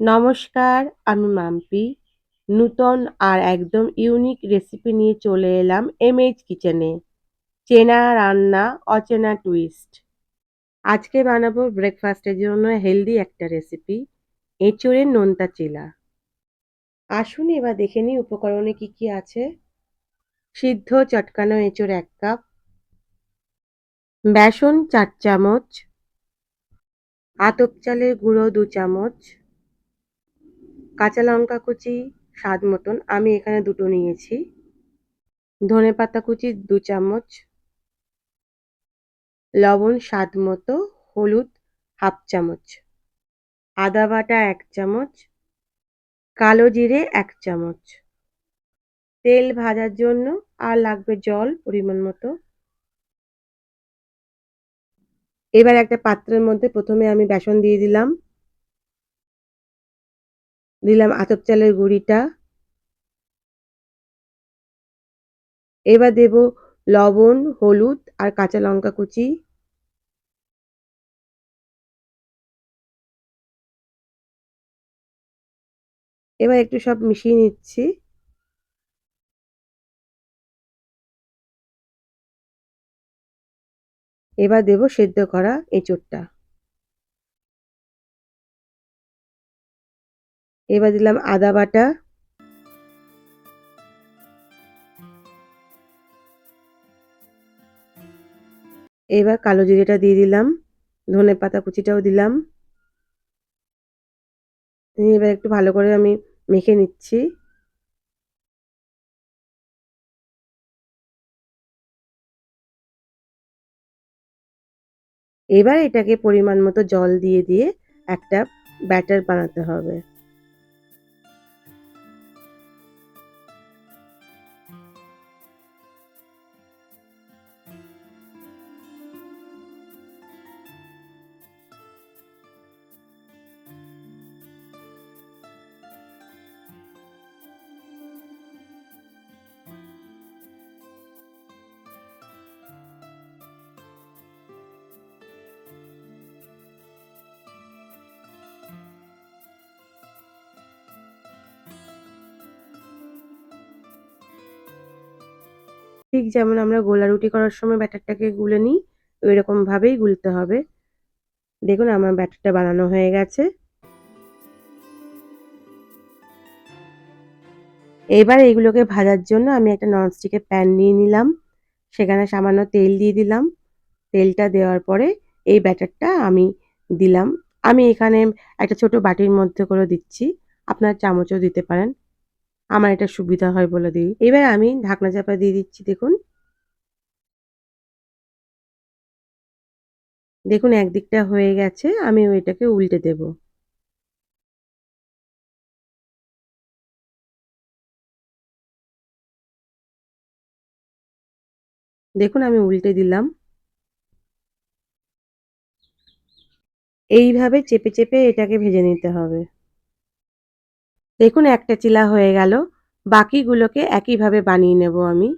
নমস্কার, আমি মাম্পি। নূতন আর একদম ইউনিক রেসিপি নিয়ে চলে এলাম এমএইচ কিচেনে চেনা রান্না, অচেনা টুইস্ট আজকে বানাবো ব্রেকফাস্টের জন্য হেলদি একটা রেসিপি এঁচড়ের নোনতা চিলা। আসুন এবার দেখে নিই উপকরণে কি কি আছে। সিদ্ধ চটকানো এঁচড় এক কাপ। বেসন চার চামচ। আতপ চালের গুঁড়ো দু চামচ। কাঁচা লঙ্কা কুচি, স্বাদ মতন। আমি এখানে দুটো নিয়েছি। ধনে পাতা কুচি, দু চামচ। লবণ, স্বাদ মতো। হলুদ, হাফ চামচ। আদা বাটা, এক চামচ। কালো জিরে, এক চামচ। তেল ভাজার জন্য আর লাগবে জল পরিমাণ মতো। এবার একটা পাত্রের মধ্যে প্রথমে আমি বেসন দিয়ে দিলাম। দিলাম আতপ চালের গুঁড়িটা। এবার দেব লবণ, হলুদ আর কাঁচা লঙ্কা কুচি। এবার একটু সব মিশিয়ে নিচ্ছি। এবার দেব সেদ্ধ করা এঁচোড়টা। এবার দিলাম আদা বাটা। এবার কালো জিরেটা দিয়ে দিলাম, ধনে পাতা কুচিটাও দিলাম। এবার একটু ভালো করে আমি মেখে নিচ্ছি। এবার এটাকে পরিমাণ মতো জল দিয়ে দিয়ে একটা ব্যাটার বানাতে হবে। ঠিক যেমন আমরা গোলা রুটি করার সময় ব্যাটারটাকে গুলে নিই ওই রকমভাবেই গুলতে হবে। দেখুন আমার ব্যাটারটা বানানো হয়ে গেছে। এবার এগুলোকে ভাজার জন্য আমি একটা ননস্টিকের প্যান নিয়ে নিলাম। সেখানে সামান্য তেল দিয়ে দিলাম। তেলটা দেওয়ার পরে এই ব্যাটারটা আমি দিলাম। আমি এখানে একটা ছোট বাটির মধ্যে করে দিচ্ছি। আপনার চামচও দিতে পারেন। আমার এটা সুবিধা হয় বলে দিই। এবার আমি ঢাকনা চাপা দিয়ে দিচ্ছি, দেখুন। দেখুন, একদিকটা হয়ে গেছে, আমি ওইটাকে উল্টে দেব। দেখুন, আমি উল্টে দিলাম। এইভাবে চেপে চেপে এটাকে ভেজে নিতে হবে। দেখুন একটা চিলা হয়ে গেল। বাকিগুলোকে একইভাবে বানিয়ে নেব আমি।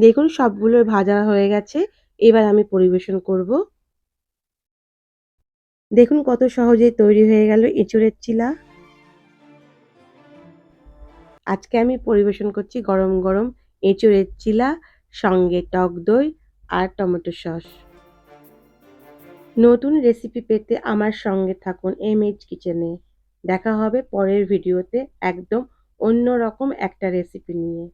দেখুন, সবগুলো ভাজা হয়ে গেছে। এবার আমি পরিবেশন করব। দেখুন কত সহজে তৈরি হয়ে গেল এঁচুড়ের চিলা। আজকে আমি পরিবেশন করছি গরম গরম এঁচুড়ের চিলা, সঙ্গে টক দই আর টমেটো সস। নতুন রেসিপি পেতে আমার সঙ্গে থাকুন এম এইচ কিচেনে। দেখা হবে পরের ভিডিওতে একদম অন্য রকম একটা রেসিপি নিয়ে।